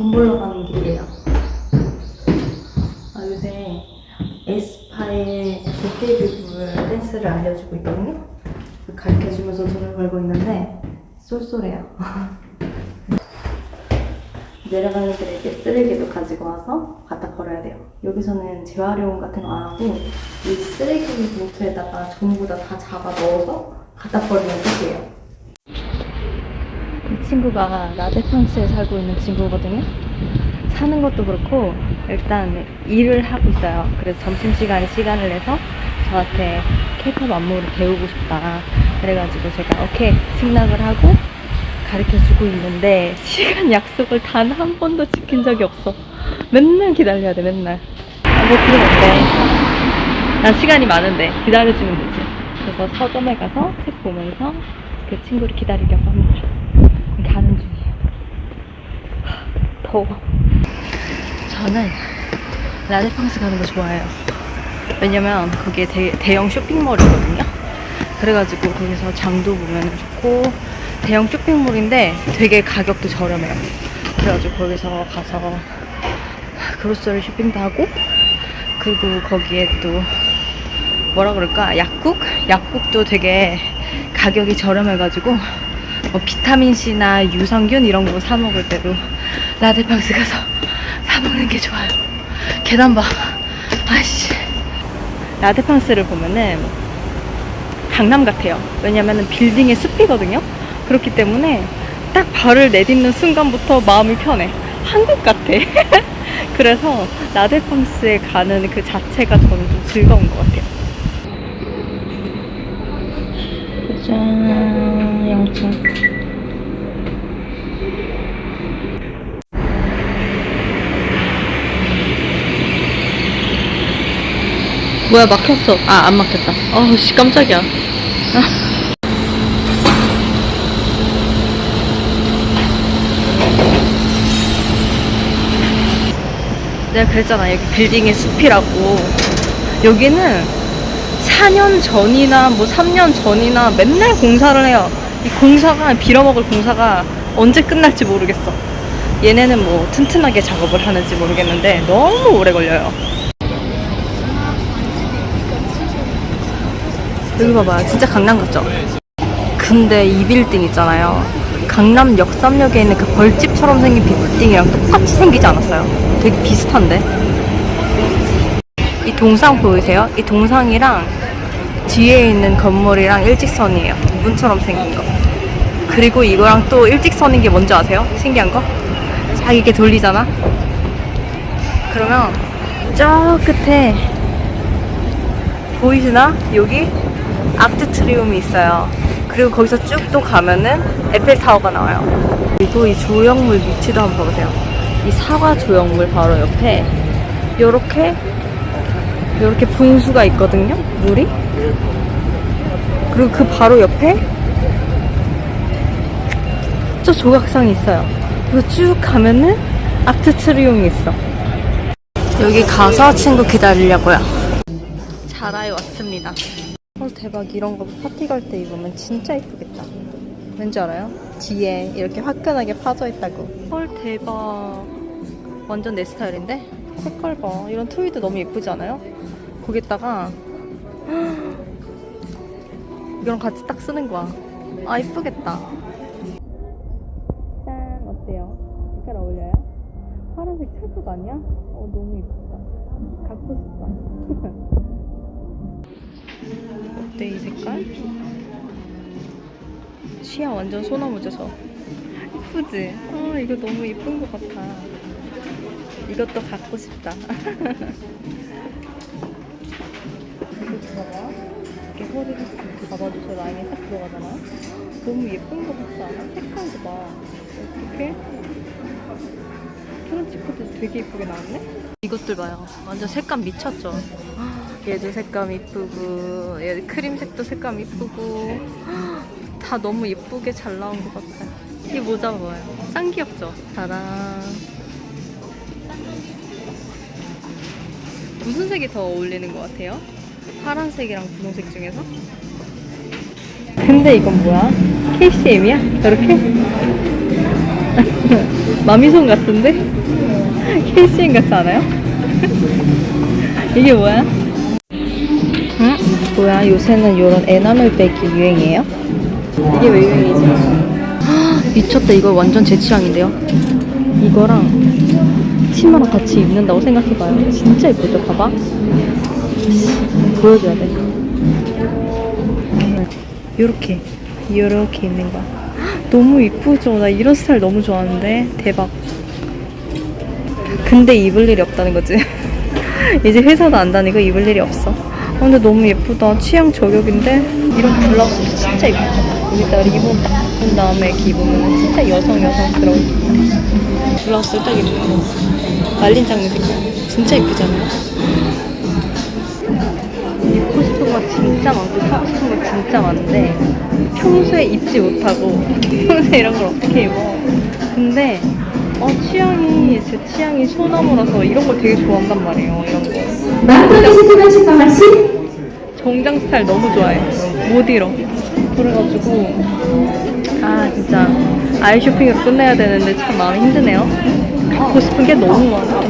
돈 벌러 가는 길이에요. 아, 요새 에스파의 도깨비불 댄스를 알려주고 있거든요. 가르쳐 주면서 돈을 벌고 있는데 쏠쏠해요. 내려가는 길에 이렇게 쓰레기도 가지고 와서 갖다 버려야 돼요. 여기서는 재활용 같은 거 안 하고 이 쓰레기 봉투에다가 전부 다 다 잡아 넣어서 갖다 버리는 뜻이에요. 이 친구가 라데팡스에 살고 있는 친구거든요. 사는 것도 그렇고 일단 일을 하고 있어요. 그래서 점심시간에 시간을 내서 저한테 케이팝 안무를 배우고 싶다. 그래가지고 제가 오케이 승낙을 하고 가르쳐 주고 있는데 시간 약속을 단 한 번도 지킨 적이 없어. 맨날 기다려야 돼, 맨날. 아, 뭐 그럼 어때? 난 시간이 많은데 기다려주면 되지. 그래서 서점에 가서 책 보면서 그 친구를 기다리려고 합니다. 가는 중이에요. 하, 더워. 저는 라데팡스 가는 거 좋아해요. 왜냐면 그게 대, 대형 쇼핑몰이거든요. 그래가지고 거기서 장도 보면 좋고 대형 쇼핑몰인데 되게 가격도 저렴해요. 그래가지고 거기서 가서 그로서리 쇼핑도 하고 그리고 거기에 또 뭐라 그럴까 약국? 약국도 되게 가격이 저렴해가지고 뭐 비타민 C나 유산균 이런 거 사 먹을 때도 라데팡스 가서 사 먹는 게 좋아요. 계단 봐. 아이씨. 라데팡스를 보면은 강남 같아요. 왜냐면은 빌딩의 숲이거든요. 그렇기 때문에 딱 발을 내딛는 순간부터 마음이 편해. 한국 같아. 그래서 라데팡스에 가는 그 자체가 저는 좀 즐거운 것 같아요. 짠, 양층. 뭐야 막혔어. 아 안 막혔다. 어씨 깜짝이야. 아. 내가 그랬잖아 여기 빌딩의 숲이라고. 여기는 4년 전이나 뭐 3년 전이나 맨날 공사를 해요. 이 공사가 빌어먹을 공사가 언제 끝날지 모르겠어. 얘네는 뭐 튼튼하게 작업을 하는지 모르겠는데 너무 오래 걸려요. 여기 봐봐요. 진짜 강남 같죠? 근데 이 빌딩 있잖아요. 강남 역삼역에 있는 그 벌집처럼 생긴 빌딩이랑 똑같이 생기지 않았어요? 되게 비슷한데? 이 동상 보이세요? 이 동상이랑 뒤에 있는 건물이랑 일직선이에요. 문처럼 생긴 거. 그리고 이거랑 또 일직선인 게 뭔지 아세요? 신기한 거? 자, 이렇게 돌리잖아? 그러면 저 끝에 보이시나? 여기 아트 트리움이 있어요. 그리고 거기서 쭉 또 가면은 에펠타워가 나와요. 그리고 이 조형물 위치도 한번 봐보세요. 이 사과 조형물 바로 옆에 요렇게 요렇게 분수가 있거든요. 물이. 그리고 그 바로 옆에 저 조각상이 있어요. 그래서 쭉 가면은 아트 트리움이 있어. 여기 가서 친구 기다리려고요. 자라에 왔습니다. 헐 대박 이런 거 파티 갈 때 입으면 진짜 이쁘겠다. 왠지 알아요? 뒤에 이렇게 화끈하게 파져 있다고. 헐 대박. 완전 내 스타일인데? 색깔 봐. 이런 트위드 너무 예쁘지 않아요? 거기다가 이거랑 같이 딱 쓰는 거야. 아 이쁘겠다. 짠 어때요? 색깔 어울려요? 파란색 찰떡 아니야? 어 너무 예쁘다. 갖고 싶다. 어때 이 색깔? 취향 완전 소나무죠 저 이쁘지? 아 이거 너무 이쁜 것 같아 이것도 갖고 싶다 이렇게 허리를 이렇게 저 라인에 싹 들어가잖아 너무 예쁜 것 같지 않아? 색깔도 봐 어떻게? 트런치 코트 되게 예쁘게 나왔네? 이것들 봐요 완전 색감 미쳤죠? 얘도 색감 이쁘고 얘 크림색도 색감 이쁘고 다 너무 예쁘게 잘 나온 것 같아. 이 모자 뭐예요? 짱 귀엽죠? 짜란. 무슨 색이 더 어울리는 것 같아요? 파란색이랑 분홍색 중에서? 근데 이건 뭐야? KCM이야? 이렇게? 마미손 같은데? KCN 같지 않아요? 이게 뭐야? 응? 뭐야 요새는 이런 에나멜 백이 유행이에요? 이게 왜 유행이지? 헉, 미쳤다 이거 완전 제 취향인데요? 이거랑 치마랑 같이 입는다고 생각해봐요. 진짜 예쁘죠 봐봐. 보여줘야 돼. 요렇게 요렇게 입는 거야. 헉, 너무 이쁘죠? 나 이런 스타일 너무 좋아하는데? 대박. 근데 입을 일이 없다는 거지. 이제 회사도 안 다니고 입을 일이 없어 어, 근데 너무 예쁘다. 취향 저격인데? 이런 블라우스도 진짜 예쁘잖아 여기다 리본 딱본 다음에 이렇게 입으면 진짜 여성 여성스러워 블라우스 딱 입는 거 말린 장르 색깔 진짜 예쁘잖아요? 입고 싶은 거 진짜 많고 사고 싶은 거 진짜 많은데 평소에 입지 못하고 평소에 이런 걸 어떻게 입어? 근데 어 취향이 제 취향이 소나무라서 이런 걸 되게 좋아한단 말이에요 이런 거. 정장 스타일 너무 좋아해. 못 잃어. 그래가지고 아 진짜. 아이 쇼핑으로 끝내야 되는데 참 마음이 힘드네요. 갖고 싶은 게 너무 많아.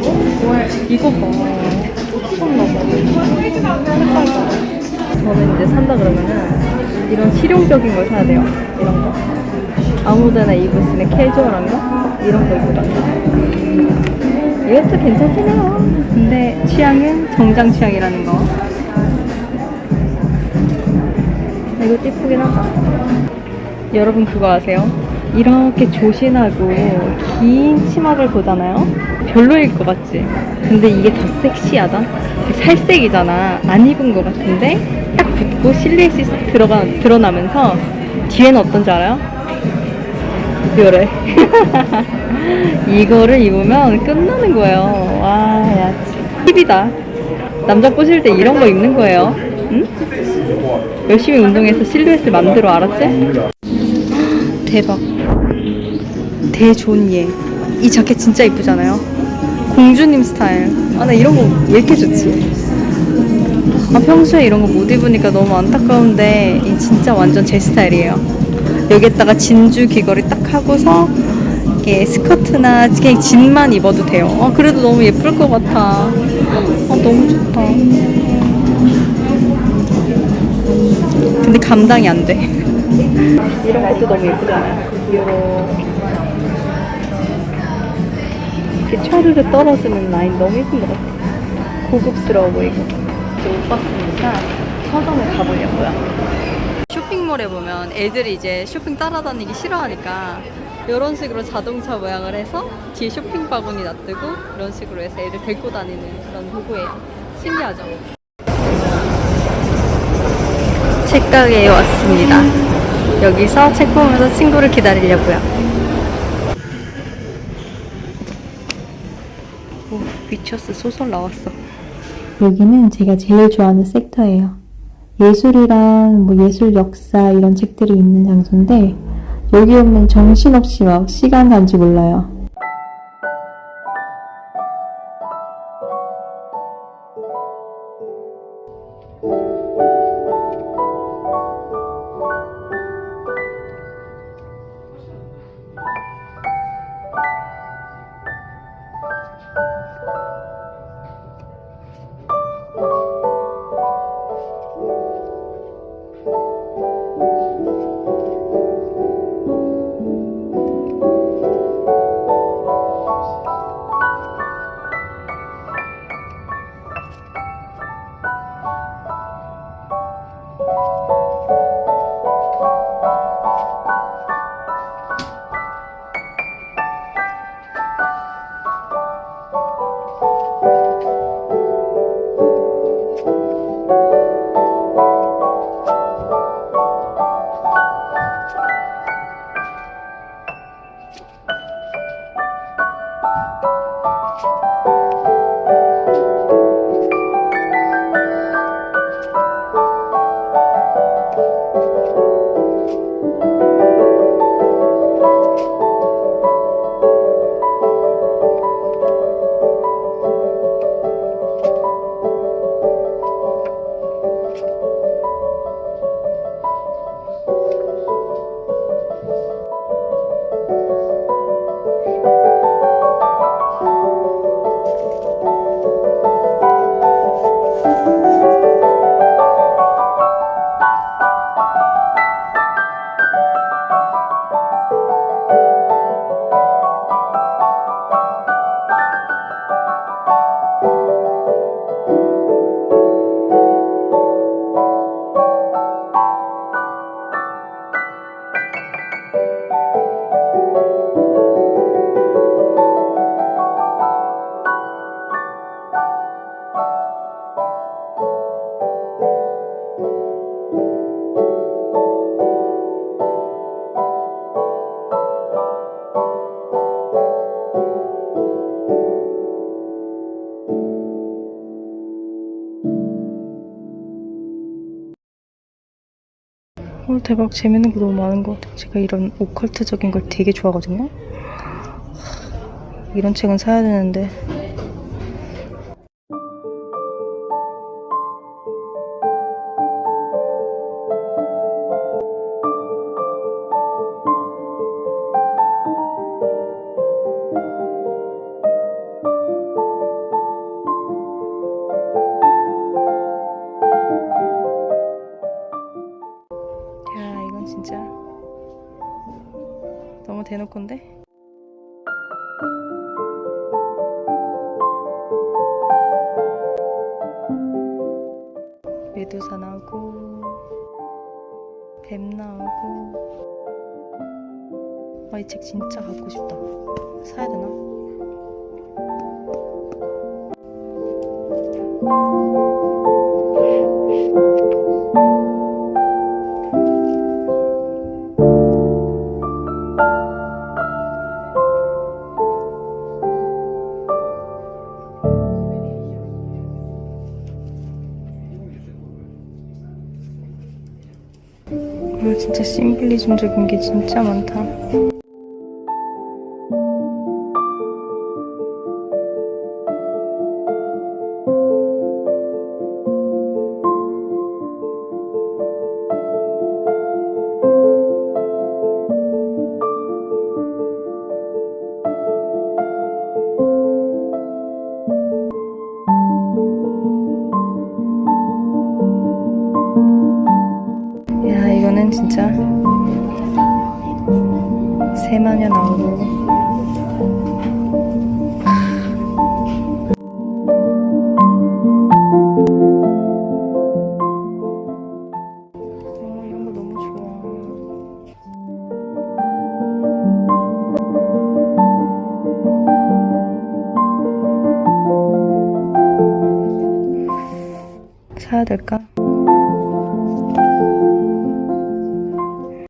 이거 봐. 미쳤나 봐 저는 이제 산다 그러면은 이런 실용적인 걸 사야 돼요. 이런 거. 아무데나 입을 수 있는 캐주얼한 거 이런 거 입고 다녀 이것도 괜찮긴 해요 근데 취향은 정장 취향이라는 거 이것도 이쁘긴 하다 여러분 그거 아세요? 이렇게 조신하고 긴 치마를 보잖아요? 별로일 것 같지? 근데 이게 더 섹시하다? 살색이잖아. 안 입은 것 같은데 딱 붙고 실루엣이 싹 들어가, 드러나면서 뒤에는 어떤지 알아요? 요래. 이거를 입으면 끝나는 거예요. 와, 야, 팁이다. 남자 꼬실 때 이런 거 입는 거예요. 응? 열심히 운동해서 실루엣을 만들어 알았지? 대박. 대존 예. 이 자켓 진짜 이쁘잖아요? 공주님 스타일. 아, 나 이런 거왜 이렇게 좋지? 아, 평소에 이런 거 못 입으니까 너무 안타까운데, 이 진짜 완전 제 스타일이에요. 여기에다가 진주 귀걸이 딱 하고서, 이렇게 스커트나 그냥 진만 입어도 돼요. 아, 그래도 너무 예쁠 것 같아. 아, 너무 좋다. 근데 감당이 안 돼. 이런 것도 너무 예쁘잖아요. 이렇게. 촤르르 떨어지는 라인 너무 예쁜 것 같아. 고급스러워 보이고. 이제 옷 봤으니까 서점에 가보려고요. 쇼핑몰에 보면 애들이 이제 쇼핑 따라다니기 싫어하니까 이런 식으로 자동차 모양을 해서 뒤에 쇼핑 바구니 놔두고 이런 식으로 해서 애들 데리고 다니는 그런 도구예요. 신기하죠? 책가게에 왔습니다. 여기서 책 보면서 친구를 기다리려고요. 오, 미쳤어. 소설 나왔어. 여기는 제가 제일 좋아하는 섹터예요. 예술이랑 뭐 예술 역사 이런 책들이 있는 장소인데 여기 오면 정신없이 막 시간 간지 몰라요. 어, 대박 재밌는 거 너무 많은 것 같아요. 제가 이런 오컬트적인 걸 되게 좋아하거든요. 하, 이런 책은 사야 되는데 대놓고인데? 메두사 나오고 뱀 나오고 아 이 책 진짜 갖고 싶다 사야 되나? 진짜 심플리즘적인 게 진짜 많다